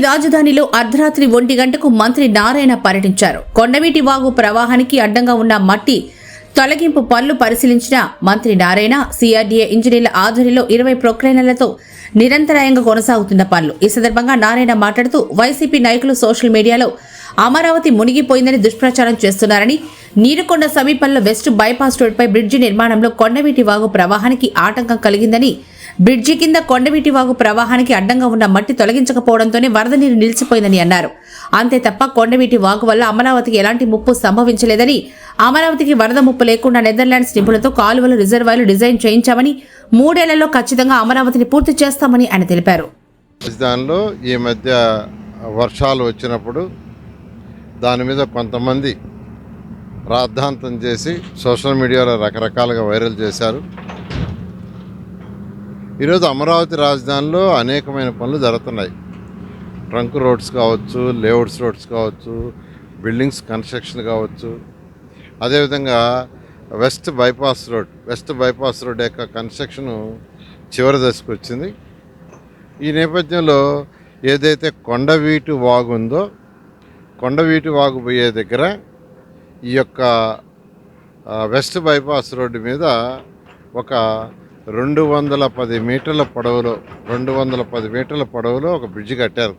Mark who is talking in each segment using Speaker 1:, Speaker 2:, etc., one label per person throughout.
Speaker 1: రాజధానిలో అర్ధరాత్రి ఒంటి గంటకు మంత్రి నారాయణ పర్యటించారు. కొండవీటి వాగు ప్రవాహానికి అడ్డంగా ఉన్న మట్టి తొలగింపు పనులు పరిశీలించిన మంత్రి నారాయణ సిఆర్డీఏ ఇంజనీర్ల ఆధ్వర్యంలో ఇరవై ప్రొక్లైనర్లతో నిరంతరాయంగా కొనసాగుతున్న పనులు. ఈ సందర్భంగా నారాయణ మాట్లాడుతూ వైసీపీ నాయకులు సోషల్ మీడియాలో అమరావతి మునిగిపోయిందని దుష్ప్రచారం చేస్తున్నారని నీరుకొండ సమీపంలో వెస్ట్ బైపాస్ రోడ్పై బ్రిడ్జి నిర్మాణంలో కొండవీటి వాగు ప్రవాహానికి ఆటంకం కలిగిందని బ్రిడ్జి కింద కొండవీటి వాగు ప్రవాహానికి అడ్డంగా ఉన్న మట్టి తొలగించకపోవడంతోనే వరద నీరు నిలిచిపోయిందని అన్నారు. అంతే తప్ప కొండవీటి వాగు వల్ల అమరావతికి ఎలాంటి ముప్పు సంభవించలేదని అమరావతికి వరద ముప్పు లేకుండా నెదర్లాండ్స్ నిపుణులతో కాలువలు రిజర్వాయర్లు డిజైన్ చేయించామని మూడేళ్ళలో ఖచ్చితంగా అమరావతిని పూర్తి చేస్తామని ఆయన తెలిపారు.
Speaker 2: రాజధానిలో ఈ మధ్య వర్షాలు వచ్చినప్పుడు దాని మీద కొంతమంది రాద్ధాంతం చేసి సోషల్ మీడియాలో రకరకాలుగా వైరల్ చేశారు. ఈరోజు అమరావతి రాజధానిలో అనేకమైన పనులు జరుగుతున్నాయి. ట్రంక్ రోడ్స్ కావచ్చు లేఅవుట్స్ రోడ్స్ కావచ్చు బిల్డింగ్స్ కన్స్ట్రక్షన్ కావచ్చు. అదేవిధంగా west bypass road west bypass road యొక్క కన్స్ట్రక్షన్ చివరి దశకు వచ్చింది. ఈ నేపథ్యంలో ఏదైతే కొండవీటి వాగు ఉందో కొండవీటి వాగు పోయే దగ్గర ఈ యొక్క వెస్ట్ బైపాస్ రోడ్డు మీద ఒక రెండు వందల పది మీటర్ల పొడవులో రెండు వందల పది మీటర్ల పొడవులో ఒక బ్రిడ్జ్ కట్టారు.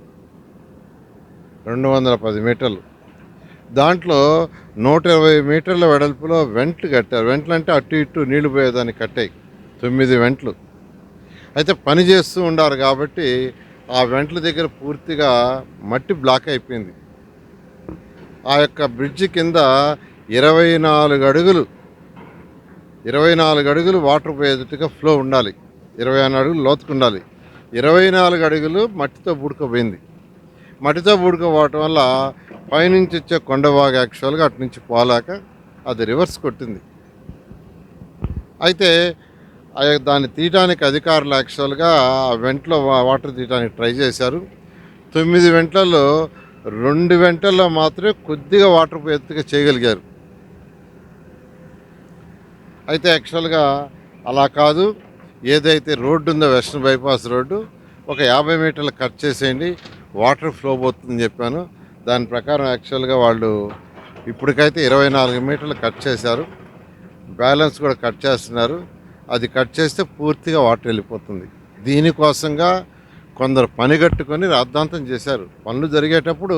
Speaker 2: రెండు వందల పది మీటర్లు. దాంట్లో నూట ఇరవై మీటర్ల వెడల్పులో వెంట్లు కట్టారు. వెంట్లు అంటే అటు ఇటు నీళ్ళు పోయేదాన్ని కట్టాయి. తొమ్మిది వెంట్లు. అయితే పని చేస్తూ ఉండారు కాబట్టి ఆ వెంట్ల దగ్గర పూర్తిగా మట్టి బ్లాక్ అయిపోయింది. ఆ యొక్క బ్రిడ్జి కింద ఇరవై నాలుగు అడుగులు ఇరవై నాలుగు అడుగులు వాటర్ పోయేటట్టుగా ఫ్లో ఉండాలి. ఇరవై నాలుగు అడుగులు లోతుకు ఉండాలి. ఇరవై నాలుగు అడుగులు మట్టితో బుడకపోయింది. మట్టితో బుడకపోవటం వల్ల పైనుంచి వచ్చే కొండవాగు యాక్చువల్గా అటు నుంచి పోలేక అది రివర్స్ కొట్టింది. అయితే ఆ యొక్క దాన్ని తీయటానికి అధికారులు యాక్చువల్గా ఆ వెంట్లో వాటర్ తీయటానికి ట్రై చేశారు. తొమ్మిది వెంట్లలో రెండు వెంటల్లో మాత్రమే కొద్దిగా వాటర్ ఎత్తుగా చేయగలిగారు. అయితే యాక్చువల్గా అలా కాదు. ఏదైతే రోడ్డు ఉందో వెస్ట్రన్ బైపాస్ రోడ్డు ఒక యాభై మీటర్లు కట్ చేసేయండి వాటర్ ఫ్లో పోతుందని చెప్పాను. దాని ప్రకారం యాక్చువల్గా వాళ్ళు ఇప్పటికైతే ఇరవై నాలుగు మీటర్లు కట్ చేశారు. బ్యాలెన్స్ కూడా కట్ చేస్తున్నారు. అది కట్ చేస్తే పూర్తిగా వాటర్ వెళ్ళిపోతుంది. దీనికోసంగా కొందరు పనిగట్టుకొని రాద్ధాంతం చేశారు. పనులు జరిగేటప్పుడు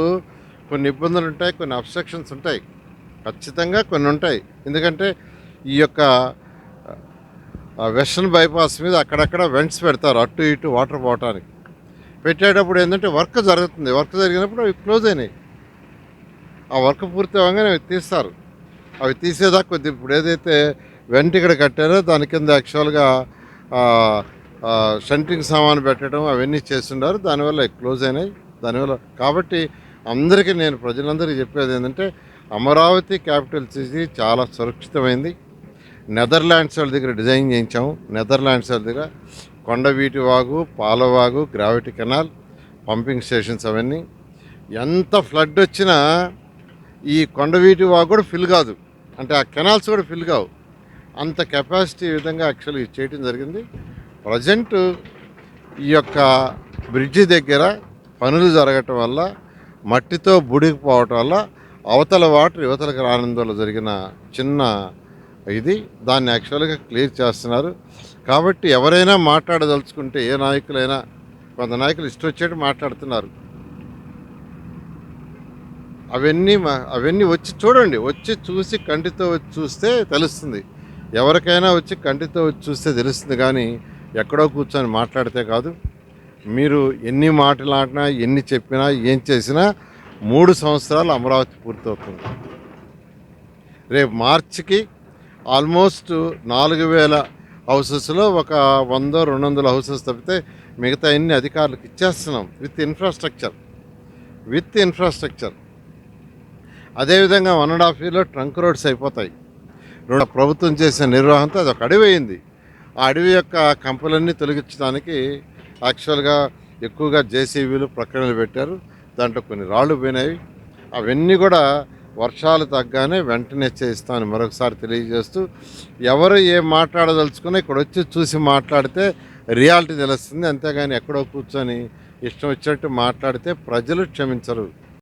Speaker 2: కొన్ని ఇబ్బందులు ఉంటాయి కొన్ని అబ్స్ట్రక్షన్స్ ఉంటాయి. ఖచ్చితంగా కొన్ని ఉంటాయి. ఎందుకంటే ఈ యొక్క వెస్ట్రన్ బైపాస్ మీద అక్కడక్కడ వెంట్స్ పెడతారు అటు ఇటు వాటర్ పోవటానికి. పెట్టేటప్పుడు ఏంటంటే వర్క్ జరుగుతుంది. వర్క్ జరిగినప్పుడు అవి క్లోజ్ అయినాయి. ఆ వర్క్ పూర్తి అవ్వగానే అవి తీస్తారు. అవి తీసేదాకా కొద్ది ఇప్పుడు ఏదైతే వెంట ఇక్కడ కట్టారో దాని కింద యాక్చువల్గా సెంట్రింగ్ సామాను పెట్టడం అవన్నీ చేస్తున్నారు దానివల్ల క్లోజ్ అయినాయి. దానివల్ల కాబట్టి అందరికీ నేను ప్రజలందరికీ చెప్పేది ఏంటంటే అమరావతి క్యాపిటల్ సిటీ చాలా సురక్షితమైంది. నెదర్లాండ్స్ వాళ్ళ దగ్గర డిజైన్ చేయించాము. నెదర్లాండ్స్ వాళ్ళ దగ్గర Kondaveeti Vagu Palavagu gravity canal pumping stations అవన్నీ. ఎంత ఫ్లడ్ వచ్చినా ఈ కొండవీటి వాగు కూడా ఫిల్ కాదు. అంటే ఆ కెనాల్స్ కూడా ఫిల్ కావు. అంత కెపాసిటీ విధంగా యాక్చువల్గా చేయడం జరిగింది. ప్రజెంట్ ఈ యొక్క బ్రిడ్జి దగ్గర పనులు జరగటం వల్ల మట్టితో బుడికిపోవటం వల్ల అవతల వాటర్ యువతలకు రానందువల్ల జరిగిన చిన్న ఇది. దాన్ని యాక్చువల్గా క్లియర్ చేస్తున్నారు. కాబట్టి ఎవరైనా మాట్లాడదలుచుకుంటే ఏ నాయకులైనా కొంత నాయకులు ఇష్టం వచ్చేట్టు మాట్లాడుతున్నారు. అవన్నీ మా- అవన్నీ వచ్చి చూడండి. వచ్చి చూసి కంటితో వచ్చి చూస్తే తెలుస్తుంది. ఎవరికైనా వచ్చి కంటితో వచ్చి చూస్తే తెలుస్తుంది. కానీ ఎక్కడో కూర్చొని మాట్లాడితే కాదు మీరు ఎన్ని మాట్లాడినా ఎన్ని చెప్పినా ఏం చేసినా మూడు సంవత్సరాలు అమరావతి పూర్తవుతుంది. రేపు మార్చికి ఆల్మోస్ట్ నాలుగు వేల హౌసెస్లో ఒక వంద రెండు వందల హౌసెస్ తప్పితే మిగతా అన్ని అధికారులకు ఇచ్చేస్తున్నాం? With infrastructure. With infrastructure. అదేవిధంగా వన్ అండ్ హాఫ్ ఇయర్లో ట్రంక్ రోడ్స్ అయిపోతాయి. రెండు ప్రభుత్వం చేసిన నిర్వహణతో అది ఒక అడివైంది ఆ అడవి యొక్క కంపలన్నీ తొలగించడానికి యాక్చువల్గా ఎక్కువగా జేసీబీలు ప్రకటనలు పెట్టారు. దాంట్లో కొన్ని రాళ్ళు పోయినాయి. అవన్నీ కూడా వర్షాలు తగ్గానే వెంటనే చేయిస్తామని మరొకసారి తెలియజేస్తూ ఎవరు ఏం మాట్లాడదలుచుకున్నా ఇక్కడ వచ్చి చూసి మాట్లాడితే రియాలిటీ తెలుస్తుంది. అంతేగాని ఎక్కడో కూర్చొని ఇష్టం వచ్చినట్టు మాట్లాడితే ప్రజలు క్షమించరు.